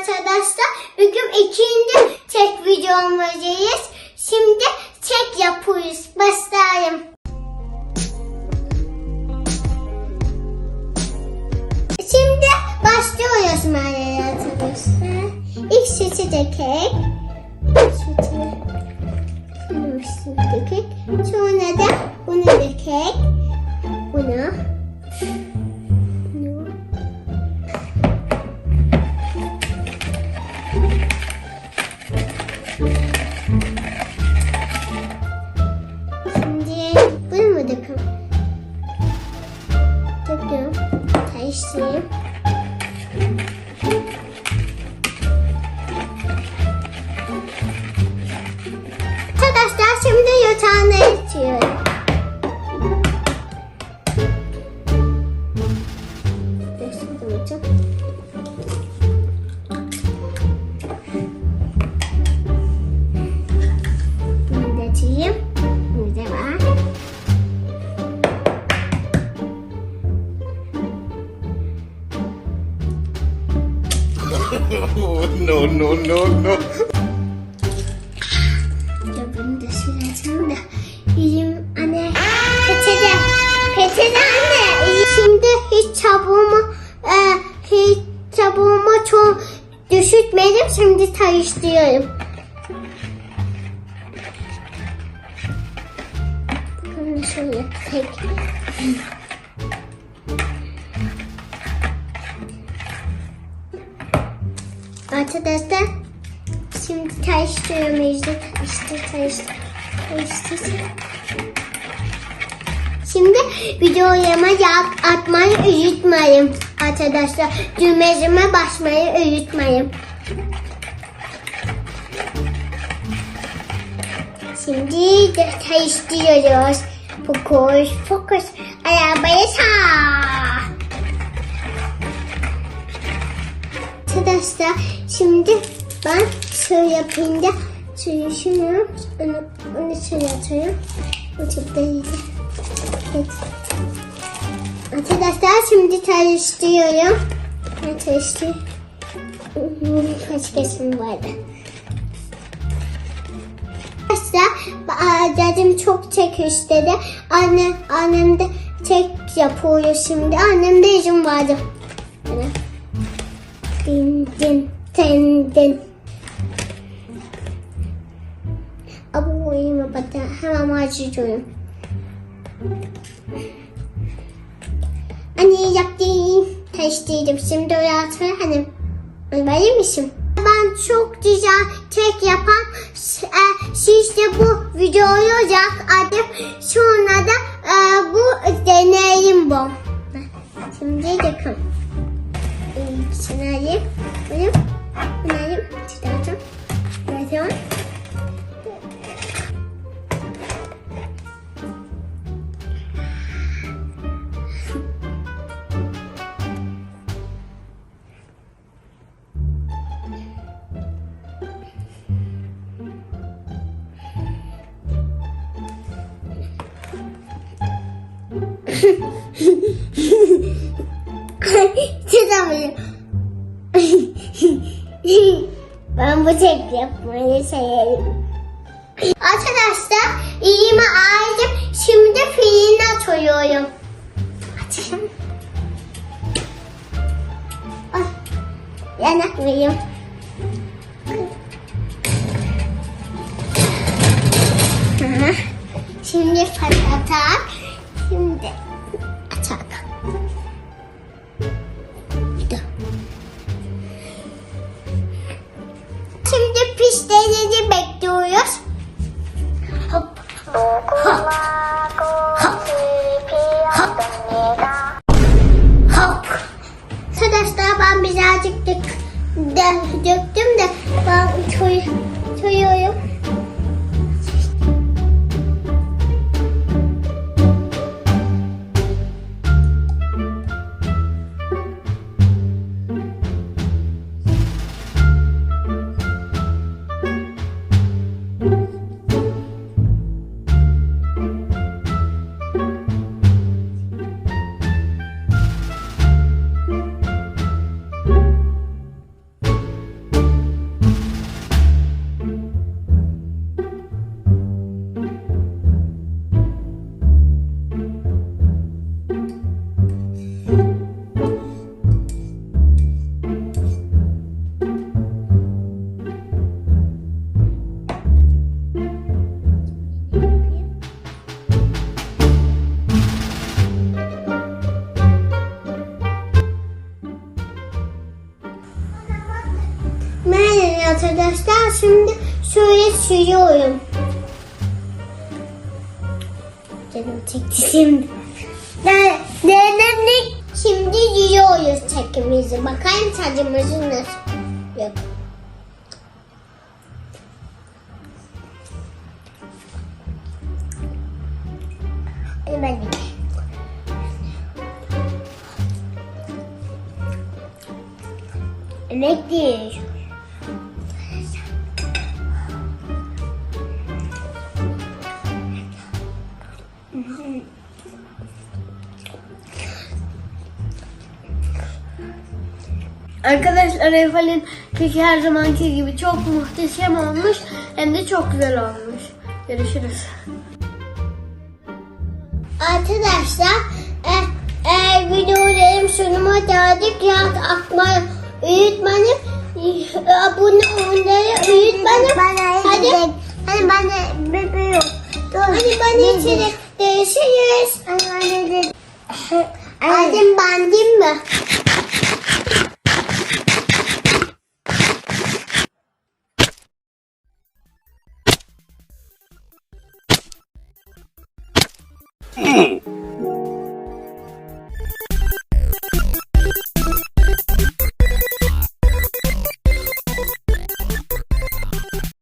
arkadaşlar. Bugün ikinci tek videomuz. Şimdi tek yapıyoruz. Başlayalım. Şimdi başlıyoruz Meryem arkadaşlar. İlk sütü dökek. Dökek. Sonra da bunu dökek. Bunu. isso. No, no, no, no. Ya bunu da sileceğim de. Elim anne. Peçete. Peçete anne. Şimdi hiç çabuğumu e, hiç çabuğumu çok düşürtmedim. Şimdi karıştırıyorum. Bakın şöyle tek. Arkadaşlar Şimdi karıştırıyorum işte karıştır karıştır karıştır. Şimdi videolarıma like atmayı unutmayın arkadaşlar. Düğmecime basmayı unutmayın. Şimdi de karıştırıyoruz. Fokus fokus arabaya sağ. Arkadaşlar şimdi ben şöyle yapayım da şöyle şunu onu, onu şöyle atıyorum. Bu çok da iyiydi. Evet. Arkadaşlar şimdi karıştırıyorum. Ben karıştırıyorum. Kaç kesim vardı. Arkadaşlar dedim çok çek istedi. Anne, annem de çek yapıyor şimdi. Annem de izin vardı. Böyle. Din din din din. Abu uyuma bata hemen acıyorum. Anne yaptım. Teştiydim. Şimdi oraya hanım. Verir misin? Ben çok güzel tek yapan e, siz de bu videoyu adım sonra ben bu tek yapmayı severim. Arkadaşlar elimi aldım. Şimdi fiilini atıyorum. Açayım. Ay, yanakmayayım. Aha. Şimdi patatak. Arkadaşlar. Şimdi şöyle sürüyorum. Canım çekti şimdi. Ne, ne, ne, ne? Şimdi yiyoruz çekimizi. Bakayım tadımızı nasıl. Yok. Hadi ben de. Emek değil. Arkadaşlar Efal'in keki her zamanki gibi çok muhteşem olmuş. Hem de çok güzel olmuş. Görüşürüz. Arkadaşlar e, e, videolarım sonuna geldik. Ya akma uyutmanı abone olmayı uyutmanı. Hadi. Hadi ben de bebeğim. Hadi ben içeri görüşürüz. Hadi ben değil mi? Ooh.